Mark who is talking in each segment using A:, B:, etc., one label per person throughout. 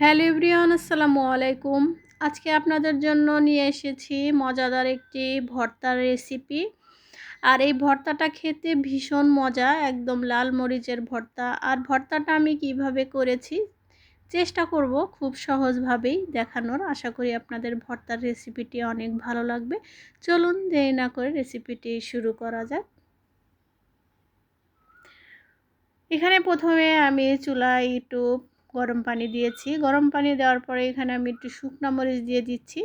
A: Hello everyone, আসসালামু আলাইকুম। আজকে আপনাদের জন্য নিয়ে এসেছি মজাদার একটি ভর্তার রেসিপি। আর এই ভর্তাটা খেতে ভীষণ মজা, একদম লাল মরিচের ভর্তা। আর ভর্তাটা আমি কীভাবে করেছি চেষ্টা করব খুব সহজভাবেই দেখানোর। আশা করি আপনাদের ভর্তার রেসিপিটি অনেক ভালো লাগবে। চলুন দেরি না করে রেসিপিটি শুরু করা যাক। এখানে প্রথমে আমি চুলায় একটু গরম পানি দিয়েছি। গরম পানি দেওয়ার পরে এখানে আমি একটু শুকনো মরিচ দিয়ে দিচ্ছি।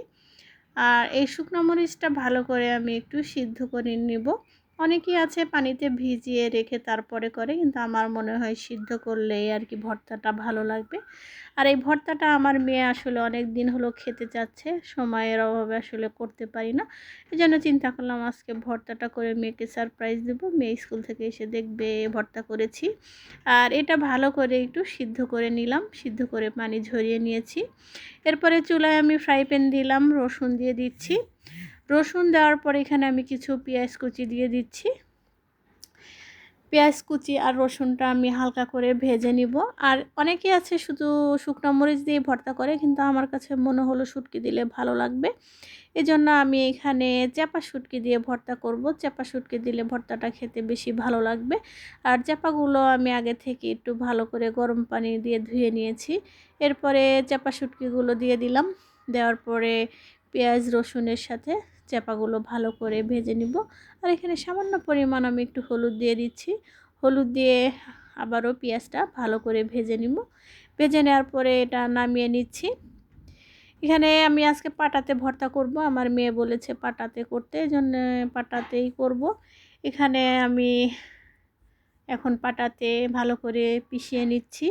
A: আর এই শুকনো মরিচটা ভালো করে আমি একটু সিদ্ধ করে নিব। অনেকেই আছে পানিতে ভিজিয়ে রেখে তারপরে করে, কিন্তু আমার মনে হয় সিদ্ধ করলেই আর কি ভর্তাটা ভালো লাগবে। আর এই ভর্তাটা আমার মেয়ে আসলে অনেক দিন হলো খেতে চাচ্ছে, সময়ের অভাবে আসলে করতে পারি না। এই জন্য চিন্তা করলাম আজকে ভর্তাটা করে মেয়েকে সারপ্রাইজ দেব, মেয়ে স্কুল থেকে এসে দেখবে, ভর্তা করেছি। আর এটা ভালো করে একটু সিদ্ধ করে নিলাম, সিদ্ধ করে পানি ঝরিয়ে নিয়েছি। এরপরে চুলায় আমি ফ্রাই প্যান দিলাম, রসুন দিয়ে দিচ্ছি। রসুন দেওয়ার পর এখানে আমি কিছু পেঁয়াজ কুচি দিয়ে দিচ্ছি। পেঁয়াজ কুচি আর রসুনটা আমি হালকা করে ভেজে নিব। আর অনেকে আছে শুধু শুকনো মরিচ দিয়ে ভর্তা করে, কিন্তু আমার কাছে মনে হলো শুটকি দিলে ভালো লাগবে। এজন্য আমি এখানে চাপা শুটকি দিয়ে ভর্তা করব। চাপা শুটকি দিলে ভর্তাটা খেতে বেশি ভালো লাগবে। আর চাপাগুলো আমি আগে থেকে একটু ভালো করে গরম পানি দিয়ে ধুয়ে নিয়েছি। এরপরে চাপা শুটকিগুলো দিয়ে দিলাম। দেওয়ার পরে পেঁয়াজ রসুনের সাথে চাপাগুলো ভালো করে ভেজে নিব। আর এখানে সামান্য পরিমাণ আমি একটু হলুদ দিয়ে দিচ্ছি। হলুদ দিয়ে আবারও পেঁয়াজটা ভালো করে ভেজে নিব। ভেজে নেওয়ার পরে এটা নামিয়ে নিচ্ছি। এখানে আমি আজকে পাটাতে ভর্তা করব। আমার মেয়ে বলেছে পাটাতে করতে, এই জন্য পাটাতেই করব। এখানে আমি এখন পাটাতে ভালো করে পিষিয়ে নিচ্ছি।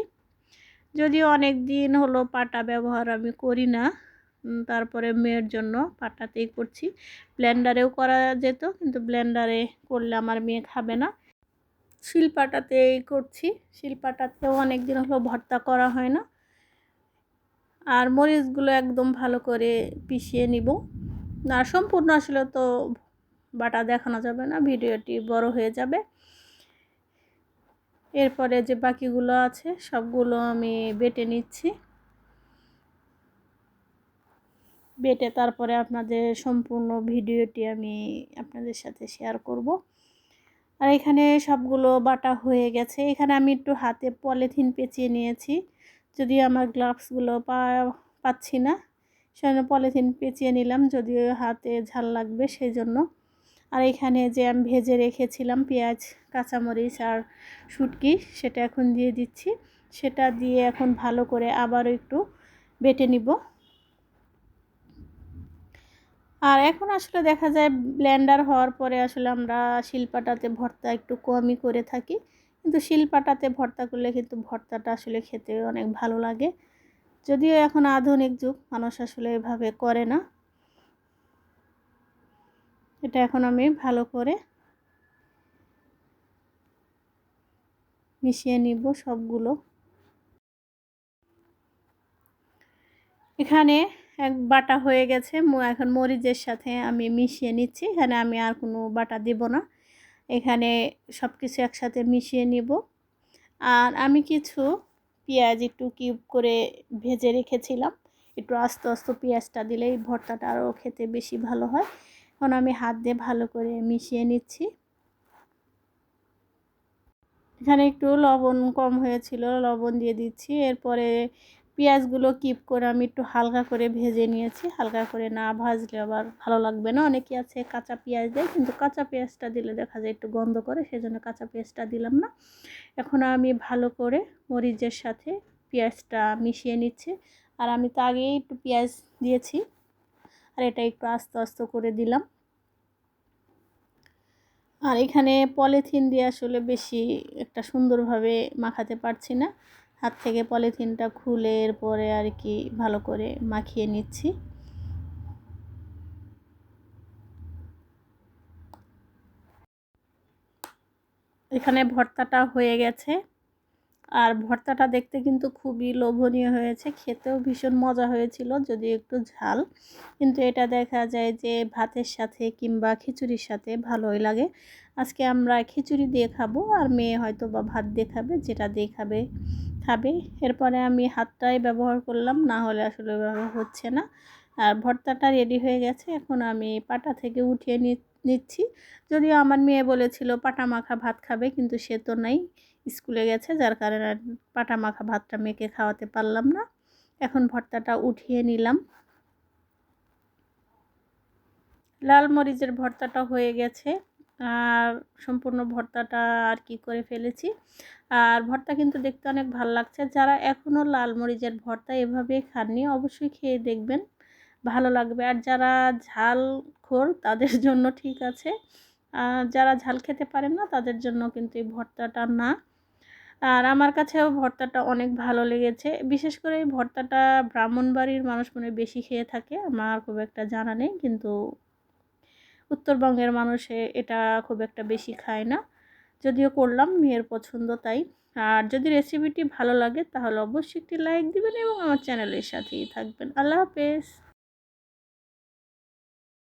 A: যদিও অনেক দিন হলো পাটা ব্যবহার আমি করি না। তারপরে মেয়ের জন্য পাটাতেই করছি। ব্লেন্ডারেও করা যেত, কিন্তু ব্লেন্ডারে করলে আমার মেয়ে খাবে না। শিলপাটাতেই করছি। শিলপাটাতেও অনেক দিন হলো ভর্তা করা হয় না। আর মরিচগুলো একদম ভালো করে পিষিয়ে নিব। না, সম্পূর্ণ আসলে তো বাটা দেখানো যাবে না, ভিডিওটি বড় হয়ে যাবে। এরপরে যে বাকিগুলো আছে, সবগুলো আমি বেটে নিচ্ছি। বেটে তারপরে আপনাদের সম্পূর্ণ ভিডিওটি আমি আপনাদের সাথে শেয়ার করব। আর এখানে সবগুলো বাটা হয়ে গেছে। এখানে আমি একটু হাতে পলিথিন পেঁচিয়ে নিয়েছি। যদি আমার গ্লাভসগুলো পা, পাচ্ছি না। সেজন্য পলিথিন পেঁচিয়ে নিলাম। যদিও হাতে ঝাল লাগবে সেই জন্য আর এখানে যে আমি ভেজে রেখেছিলাম পেঁয়াজ, কাঁচামরিচ আর শুটকি, সেটা এখন দিয়ে দিচ্ছি। সেটা দিয়ে এখন ভালো করে আবারও একটু বেটে নিব। আর এখন আসলে দেখা যায় ব্লেন্ডার হওয়ার পরে আসলে আমরা শিলপাটাতে ভর্তা একটু কমই করে থাকি। কিন্তু শিলপাটাতে ভর্তা করলে কিন্তু ভর্তাটা আসলে খেতে অনেক ভালো লাগে। যদিও এখন আধুনিক যুগ, মানুষ আসলে এভাবে করে না। এটা এখন আমি ভালো করে মিশিয়ে নিব সবগুলো। এখানে এক বাটা হয়ে গেছে। এখন মরিচের সাথে আমি মিশিয়ে নিচ্ছি। এখানে আমি আর কোনো বাটা দেব না। এখানে সব কিছু একসাথে মিশিয়ে নিব। আর আমি কিছু পেঁয়াজ একটু কিউব করে ভেজে রেখেছিলাম। একটু আস্তে আস্তে পেঁয়াজটা দিলেই ভর্তাটা আরও খেতে বেশি ভালো হয়। এখন আমি হাত দিয়ে ভালো করে মিশিয়ে নিচ্ছি। এখানে একটু লবণ কম হয়েছিল, লবণ দিয়ে দিচ্ছি। এরপরে পেঁয়াজগুলো কিপ করে আমি একটু হালকা করে ভেজে নিয়েছি। হালকা করে না ভাজলে আবার ভালো লাগবে না। অনেকে আছে কাঁচা পেঁয়াজ দেয়, কিন্তু কাঁচা পেঁয়াজটা দিলে দেখা যায় একটু গন্ধ করে, সেজন্য কাঁচা পেঁয়াজটা দিলাম না। এখন আমি ভালো করে মরিচের সাথে পেঁয়াজটা মিশিয়ে নিচ্ছি। আর আমি তো আগেই একটু পেঁয়াজ দিয়েছি, আর এটা একটু আস্তে আস্তে করে দিলাম। আর এখানে পলিথিন দিয়ে আসলে বেশি একটা সুন্দরভাবে মাখাতে পারছি না। হাত থেকে পলিথিনটা খুলে এরপরে আর কি ভালো করে মাখিয়ে নিচ্ছি। এখানে ভর্তাটা হয়ে গেছে। আর ভর্তাটা দেখতে কিন্তু খুবই লোভনীয় হয়েছে। খেতেও ভীষণ মজা হয়েছিল যদি একটু ঝাল। কিন্তু এটা দেখা যায় যে ভাতের সাথে কিংবা খিচুড়ির সাথে ভালোই লাগে। আজকে আমরা খিচুড়ি দিয়ে খাব আর মেয়ে হয়তো বা ভাত দিয়ে খাবে, যেটা দিয়ে খাবে খাবে। এরপরে আমি হাতটাই ব্যবহার করলাম, না হলে আসলে হচ্ছে না। আর ভর্তাটা রেডি হয়ে গেছে, এখন আমি পাটা থেকে উঠিয়ে নিচ্ছি। যদিও আমার মেয়ে বলেছিল, পাটা মাখা ভাত খাবে, কিন্তু সে তো নাই। স্কুলে গেছে, যার কারণে পাটা মাখা ভাতটা মেখে খাওয়াতে পারলাম না। এখন ভর্তাটা উঠিয়ে নিলাম। লাল মরিচের ভর্তাটা হয়ে গেছে। আর সম্পূর্ণ ভর্তাটা আর কি করে ফেলেছি। আর ভর্তা কিন্তু দেখতে অনেক ভালো লাগছে। যারা এখনও লাল মরিচের ভর্তা এভাবে খাননি, অবশ্যই খেয়ে দেখবেন। ভালো লাগবে। আর যারা ঝাল খোর, তাদের জন্য ঠিক আছে। যারা ঝাল খেতে পারেন না, তাদের জন্য কিন্তু এই ভর্তাটা না। আর আমার কাছেও ভর্তাটা অনেক ভালো লেগেছে। বিশেষ করে এই ভর্তাটা ব্রাহ্মণবাড়ির মানুষ মনে বেশি খেয়ে থাকে, আমার খুব একটা জানা নেই, কিন্তু উত্তরবঙ্গের মানুষে এটা খুব একটা বেশি খায় না। যদিও করলাম, মেয়ের পছন্দ তাই। আর যদি রেসিপিটি ভালো লাগে, তাহলে অবশ্যই একটি লাইক দিবেন এবং আমার চ্যানেলের সাথেই থাকবেন। আল্লাহ হাফেজ।